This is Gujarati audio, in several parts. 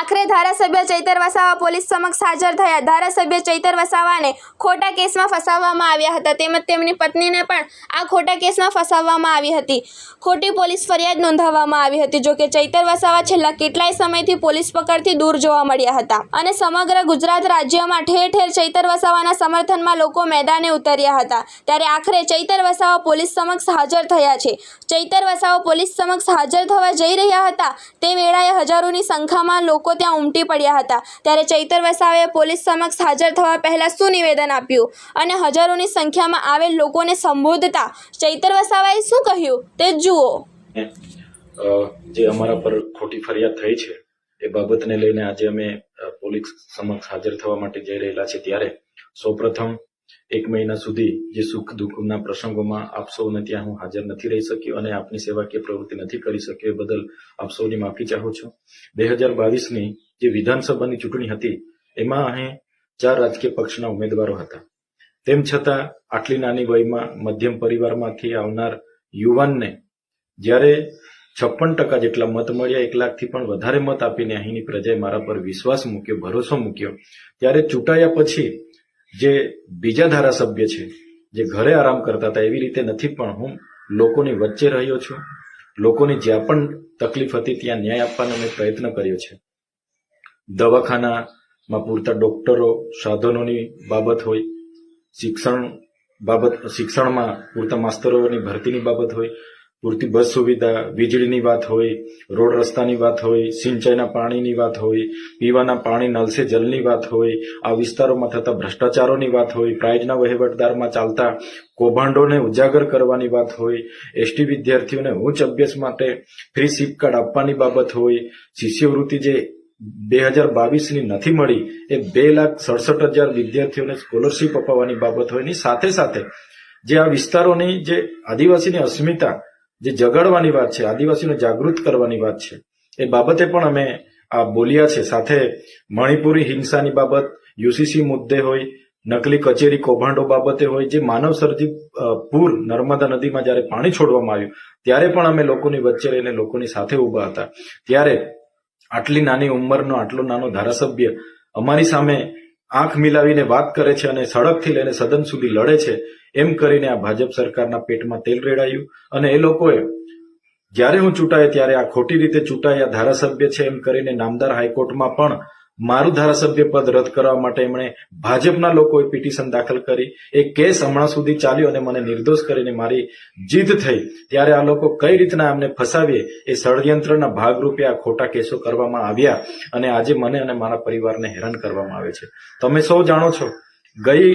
આખરે ધારાસભ્ય ચૈતર વસાવા પોલીસ સમક્ષ હાજર થયા. ધારાસભ્ય ચૈતર વસાવાને ખોટા કેસમાં ફસાવવામાં આવ્યા હતા. તેમજ તેમની પત્નીને પણ આ ખોટા કેસમાં ફસાવવામાં આવી હતી. ખોટી પોલીસ ફરિયાદ નોંધાવવામાં આવી હતી, જોકે ચૈતર વસાવા છેલ્લા કેટલાય સમયથી પોલીસ પકડથી દૂર જોવા મળ્યા હતા. અને સમગ્ર ગુજરાત રાજ્યમાં ઠેર ઠેર ચૈતર વસાવાના સમર્થનમાં લોકો મેદાને ઉતર્યા હતા. ત્યારે આખરે ચૈતર વસાવા પોલીસ સમક્ષ હાજર થયા છે. ચૈતર વસાવા પોલીસ સમક્ષ હાજર થવા જઈ રહ્યા હતા તે વેળાએ હજારોની સંખ્યામાં લોકો ત્યાં ઉમટી પડ્યા હતા. ત્યારે ચૈતર વસાવાએ પોલીસ સમક્ષ હાજર થવા પહેલાં શું નિવેદન આપ્યું? અને હજારોની સંખ્યામાં આવેલ લોકોને સંબોધતા ચૈતર વસાવાએ શું કહ્યું? તે જુઓ. જે અમારા પર ખોટી ફરિયાદ થઈ છે, એ બાબતને લઈને આજે અમે પોલીસ સમક્ષ હાજર થવા માટે જઈ રહેલા છે ત્યારે સૌપ્રથમ એક મહિના સુધી જે સુખ દુઃખના પ્રસંગોમાં આપ સૌને ત્યાં હું હાજર નથી રહી શક્યો અને આપની સેવાકીય પ્રવૃત્તિ નથી કરી શક્યો એ બદલ આપ સૌની માફી ચાહું છું. બે હજાર બાવીસની જે વિધાનસભાની ચૂંટણી હતી, એમાં અહીં ચાર રાજકીય પક્ષના ઉમેદવારો હતા. તેમ છતાં, આટલી નાની વયમાં મધ્યમ પરિવારમાંથી આવનાર યુવાનને જ્યારે છપ્પન ટકા જેટલા મત મળ્યા, એક લાખથી પણ વધારે મત આપીને અહીંની પ્રજાએ મારા પર વિશ્વાસ મૂક્યો, ભરોસો મૂક્યો, ત્યારે ચૂંટાયા પછી જે બીજા ધારાસભ્ય છે, જે ઘરે આરામ કરતા હતા, એવી રીતે નથી, પણ હું લોકોની વચ્ચે રહ્યો છું. લોકોની જ્યાં પણ તકલીફ હતી, ત્યાં ન્યાય આપવાનો મેં પ્રયત્ન કર્યો છે. દવાખાનામાં પૂરતા ડોક્ટરો, સાધનોની બાબત હોય, શિક્ષણ બાબત, શિક્ષણમાં પૂરતા માસ્તરોની ભરતીની બાબત હોય પૂરતી બસ સુવિધા, વીજળીની વાત હોય, રોડ રસ્તાની વાત હોય, સિંચાઈના પાણીની વાત હોય, પીવાના પાણી, નલસે જલની વાત હોય, આ વિસ્તારોમાં થતા ભ્રષ્ટાચારોની વાત હોય, પ્રાઇઝના વહીવટદારમાં ચાલતા કૌભાંડોને ઉજાગર કરવાની વાત હોય, એસટી વિદ્યાર્થીઓને ઉચ્ચ અભ્યાસ માટે ફ્રી સીપ કાર્ડ આપવાની બાબત હોય શિષ્યવૃત્તિ જે બે હજાર બાવીસની નથી મળી, એ બે લાખ સડસઠ હજાર વિદ્યાર્થીઓને સ્કોલરશીપ અપાવવાની બાબત હોય, એની સાથે સાથે જે આ વિસ્તારોની જે આદિવાસીની અસ્મિતા જે જગાડવાની વાત છે આદિવાસીને જાગૃત કરવાની વાત છે, એ બાબતે પણ અમે આ બોલ્યા છે. સાથે મણિપુરી હિંસાની બાબત, યુસીસી મુદ્દે હોય, નકલી કચેરી કૌભાંડો બાબતે હોય, જે માનવ સર્જિત પૂર નર્મદા નદીમાં જ્યારે પાણી છોડવામાં આવ્યું, ત્યારે પણ અમે લોકોની વચ્ચે રહીને લોકોની સાથે ઊભા હતા. ત્યારે આટલી નાની ઉંમરનો, આટલો નાનો ધારાસભ્ય અમારી સામે આંખ મિલાવીને વાત કરે છે અને સડકથી લઈને સદન સુધી લડે છે. એમ કરીને આ ભાજપ સરકારના પેટમાં તેલ રેડાયું અને એ લોકોએ જ્યારે હું ચૂંટાયો ત્યારે આ ખોટી રીતે ચૂંટાયા ધારાસભ્ય છે એમ કરીને નામદાર હાઈકોર્ટમાં પણ મારું ધારાસભ્ય પદ રદ કરવા માટે એમણે ભાજપના લોકોએ પિટિશન દાખલ કરી. એ કેસ હમણાં સુધી ચાલ્યો અને મને નિર્દોષ કરીને મારી જીત થઈ. ત્યારે આ લોકો કઈ રીતના એમને ફસાવીએ એ ષડયંત્રના ભાગરૂપે આ ખોટા કેસો કરવામાં આવ્યા અને આજે મને અને મારા પરિવારને હેરાન કરવામાં આવે છે. તમે સૌ જાણો છો, ગઈ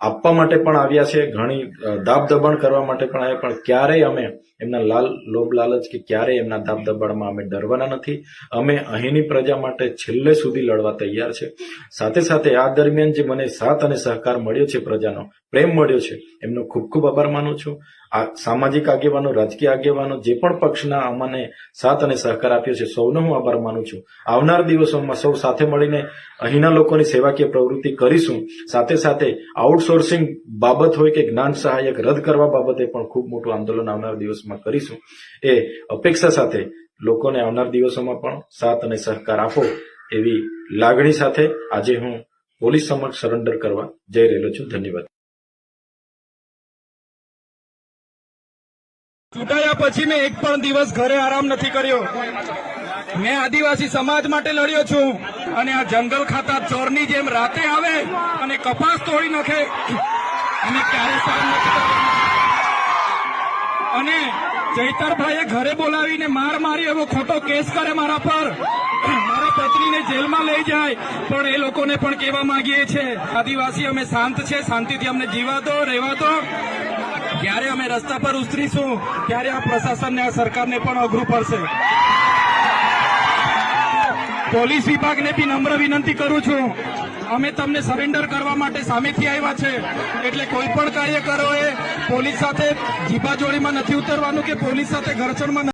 આપવા માટે પણ આવ્યા છે, ઘણી દાબ દબાણ કરવા માટે પણ આવ્યા, પણ ક્યારેય અમે એમના લાલ, લોભ લાલચ કે ક્યારેય એમના દાબ દબાણમાં અમે ડરવાના નથી. અમે અહીંની પ્રજા માટે છેલ્લે સુધી લડવા તૈયાર છે. સાથે સાથે આ દરમિયાન જે મને સાથ અને સહકાર મળ્યો છે પ્રજાનો પ્રેમ મળ્યો છે. એમનો ખૂબ ખૂબ આભાર માનું છું. આ સામાજિક આગેવાનો, રાજકીય આગેવાનો, જે પણ પક્ષના અમને સાથ અને સહકાર આપ્યો છે, સૌનો હું આભાર માનું છું. આવનાર દિવસોમાં સૌ સાથે મળીને અહીંના લોકોની સેવાકીય પ્રવૃત્તિ કરીશું. સાથે સાથે આઉટસોર્સિંગ બાબત હોય કે જ્ઞાન સહાયક રદ કરવા બાબતે પણ ખૂબ મોટું આંદોલન આવનાર દિવસમાં કરીશું. એ અપેક્ષા સાથે લોકોને આવનાર દિવસોમાં પણ સાથ અને સહકાર આપો એવી લાગણી સાથે આજે હું પોલીસ સમક્ષ સરેન્ડર કરવા જઈ રહેલો છું. ધન્યવાદ. ચૂંટાયા પછી મેં એક પણ દિવસ ઘરે આરામ નથી કર્યો. મેં આદિવાસી સમાજ માટે લડ્યો છું અને આ જંગલ ખાતા ચોરની જેમ રાતે આવે અને કપાસ તોડી નાખે. અને ક્યારે અને ચૈતરભાઈએ ઘરે બોલાવીને માર મારી એવો ખોટો કેસ કરે મારા પર. મારા પત્નીને જેલમાં લઈ જાય. પણ એ લોકોને પણ કહેવા માંગીએ છે આદિવાસી, અમે શાંત છે, શાંતિથી અમને જીવા દો, રહેવા દો. જ્યારે અમે રસ્તા પર ઉતરીશું, ત્યારે આ પ્રશાસનને, આ સરકારને પણ અઘરું પડશે. પોલીસ વિભાગને બી નમ્ર વિનંતી કરું છું. અમે તમને સરેન્ડર કરવા માટે સામેથી આવ્યા છે. એટલે કોઈ પણ કાર્યકરોએ પોલીસ સાથે જીબાજોડીમાં નથી ઉતરવાનું કે પોલીસ સાથે ઘર્ષણમાં